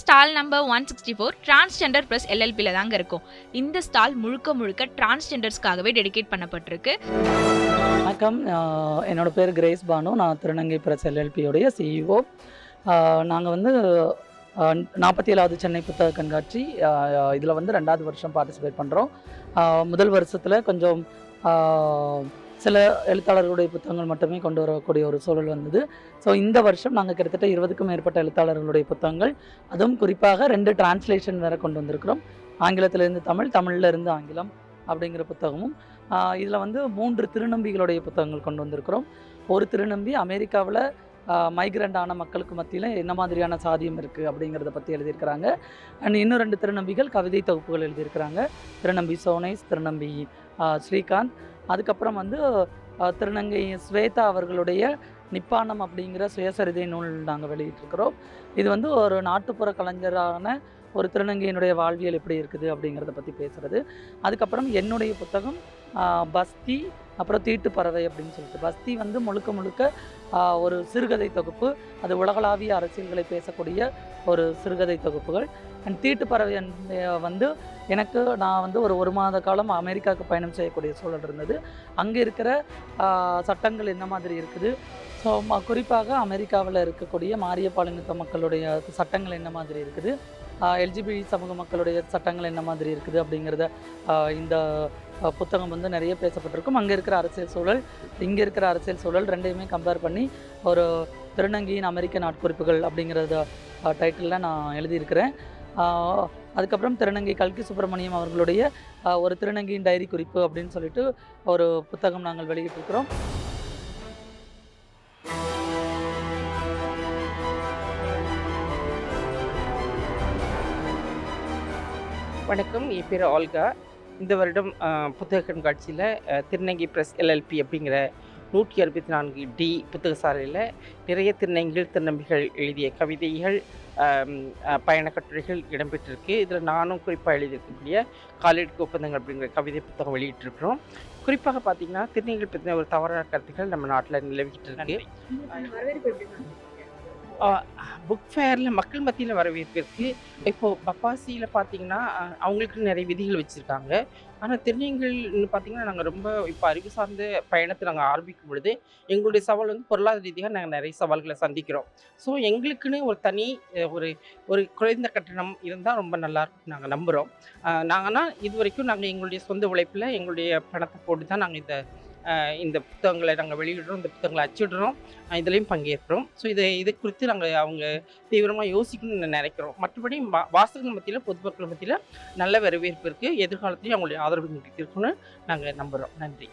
Stall number one sixty four transgender plus எல்எல்பியில் தாங்க இருக்கும். இந்த ஸ்டால் முழுக்க முழுக்க டிரான்ஸ்ஜெண்டர்ஸ்க்காகவே டெடிகேட் பண்ணப்பட்டிருக்கு. வணக்கம். என்னோடய என்னோட பேர் கிரேஸ் பானு. நான் திருநங்கை ப்ரஸ் எல்எல்பியோடைய சிஇஓ நாங்கள் வந்து நாற்பத்தி ஏழாவது சென்னை புத்தக கண்காட்சி இதில் வந்து ரெண்டாவது வருஷம் பார்ட்டிசிபேட் பண்ணுறோம் முதல் வருஷத்தில் கொஞ்சம் சில எழுத்தாளர்களுடைய புத்தகங்கள் மட்டுமே கொண்டு வரக்கூடிய ஒரு சூழல் வந்தது. ஸோ இந்த வருஷம் நாங்கள் கிட்டத்தட்ட இருபதுக்கும் மேற்பட்ட எழுத்தாளர்களுடைய புத்தகங்கள் அதுவும் குறிப்பாக ரெண்டு டிரான்ஸ்லேஷன் வேறு கொண்டு வந்திருக்கிறோம். ஆங்கிலத்திலிருந்து தமிழ் தமிழ்லேருந்து ஆங்கிலம் அப்படிங்கிற புத்தகமும் இதில் வந்து மூன்று திருநம்பிகளுடைய புத்தகங்கள் கொண்டு வந்திருக்கிறோம். ஒரு திருநம்பி அமெரிக்காவில் மைக்ரண்ட் ஆன மக்களுக்கு மத்தியில் என்ன மாதிரியான சாதியம் இருக்குது அப்படிங்கிறத பற்றி எழுதியிருக்கிறாங்க. அண்ட் இன்னும் ரெண்டு திருநம்பிகள் கவிதை தொகுப்புகள் எழுதியிருக்கிறாங்க. திருநம்பி சோனேஸ் திருநம்பி ஸ்ரீகாந்த். அதுக்கப்புறம் வந்து திருநங்கை ஸ்வேதா அவர்களுடைய நிப்பானம் அப்படிங்கிற சுயசரிதை நூல் நாங்கள் வெளியிட்டிருக்கிறோம். இது வந்து ஒரு நாட்டுப்புற கலைஞரான ஒரு திருநங்கையினுடைய வாழ்வியல் எப்படி இருக்குது அப்படிங்கிறத பற்றி பேசுகிறது அதுக்கப்புறம் என்னுடைய புத்தகம் பஸ்தி அப்புறம் தீட்டு பறவை அப்படின்னு சொல்லிட்டு. பஸ்தி வந்து முழுக்க முழுக்க ஒரு சிறுகதை தொகுப்பு. அது உலகளாவிய அரசியல்களை பேசக்கூடிய ஒரு சிறுகதை தொகுப்புகள். அண்ட் தீட்டு பறவை வந்து எனக்கு நான் வந்து ஒரு ஒரு மாத காலம் அமெரிக்காவுக்கு பயணம் செய்யக்கூடிய சூழல் இருந்தது. அங்கே இருக்கிற சட்டங்கள் என்ன மாதிரி இருக்குது? ஸோ குறிப்பாக அமெரிக்காவில் இருக்கக்கூடிய மாரிய பாலினத்த மக்களுடைய சட்டங்கள் என்ன மாதிரி இருக்குது? எல்ஜிபி சமூக மக்களுடைய சட்டங்கள் என்ன மாதிரி இருக்குது அப்படிங்கிறத இந்த புத்தகம் வந்து நிறைய பேசப்பட்டிருக்கும். அங்கே இருக்கிற அரசியல் சூழல் இங்கே இருக்கிற அரசியல் சூழல் ரெண்டையுமே கம்பேர் பண்ணி ஒரு திருநங்கையின் அமெரிக்க நாட்குறிப்புகள் அப்படிங்கிறத டைட்டிலில் நான் எழுதியிருக்கிறேன். அதுக்கப்புறம் திருநங்கை கல்கி சுப்பிரமணியம் அவர்களுடைய ஒரு திருநங்கையின் டைரி குறிப்பு அப்படின்னு சொல்லிட்டு ஒரு புத்தகம் நாங்கள் வெளியிட்டிருக்கிறோம். வணக்கம். என் பேர் ஆல்கா. இந்த வருடம் புத்தக கண்காட்சியில் திருநங்கை ப்ரெஸ் எல்எல்பி அப்படிங்கிற நூற்றி அறுபத்தி நான்கு டி புத்தக சாலையில் நிறைய திருநங்கைகள் திருநம்பிகள் எழுதிய கவிதைகள் ஆம், பயணக் கட்டுரைகள் இடம்பெற்றிருக்கு. இதில் நானும் குறிப்பாக எழுதியிருக்கக்கூடிய காலிடுக்கு ஒப்பந்தங்கள் அப்படிங்கிற கவிதை புத்தகம் வெளியிட்டிருக்கிறோம். குறிப்பாக பார்த்தீங்கன்னா திருநங்கைகள் பற்றின ஒரு தவறான கருத்துக்கள் நம்ம நாட்டில் நிலவிக்கிட்டு இருக்கு. புக் ஃபேரில் மக்கள் மத்தியில் வரவேற்பு இருக்குது இப்போது பப்பாசியில் பார்த்தீங்கன்னா அவங்களுக்கு நிறைய விதிகள் வச்சுருக்காங்க. ஆனால் திருநங்கைகள்னு பார்த்தீங்கன்னா நாங்கள் ரொம்ப இப்போ அறிவு சார்ந்த பயணத்தை நாங்கள் ஆரம்பிக்கும் பொழுது எங்களுடைய சவால் வந்து பொருளாதார ரீதியாக நாங்கள் நிறைய சவால்களை சந்திக்கிறோம். ஸோ எங்களுக்குன்னு ஒரு தனி ஒரு ஒரு குறைந்த கட்டணம் இருந்தால் ரொம்ப நல்லா இருக்கும் நாங்கள் நம்புகிறோம் நாங்கள்னால் இது வரைக்கும் நாங்கள் எங்களுடைய சொந்த உழைப்பில் எங்களுடைய பணத்தை போட்டு தான் நாங்கள் இந்த இந்த புத்தகங்களை நாங்கள் வெளியிடுறோம் இந்த புத்தகங்களை அச்சிடுறோம். இதுலேயும் பங்கேற்கிறோம். ஸோ இதை இது குறித்து நாங்கள் அவங்க தீவிரமாக யோசிக்கணும்னு நினைக்கிறோம். மற்றபடி வா- வாசகர்கள் மத்தியில் பொதுமக்கள் மத்தியில் நல்ல வரவேற்பு இருக்குது எதிர்காலத்திலையும் அவங்களுடைய ஆதரவு எங்களுக்கு நாங்கள் நம்புகிறோம் நன்றி.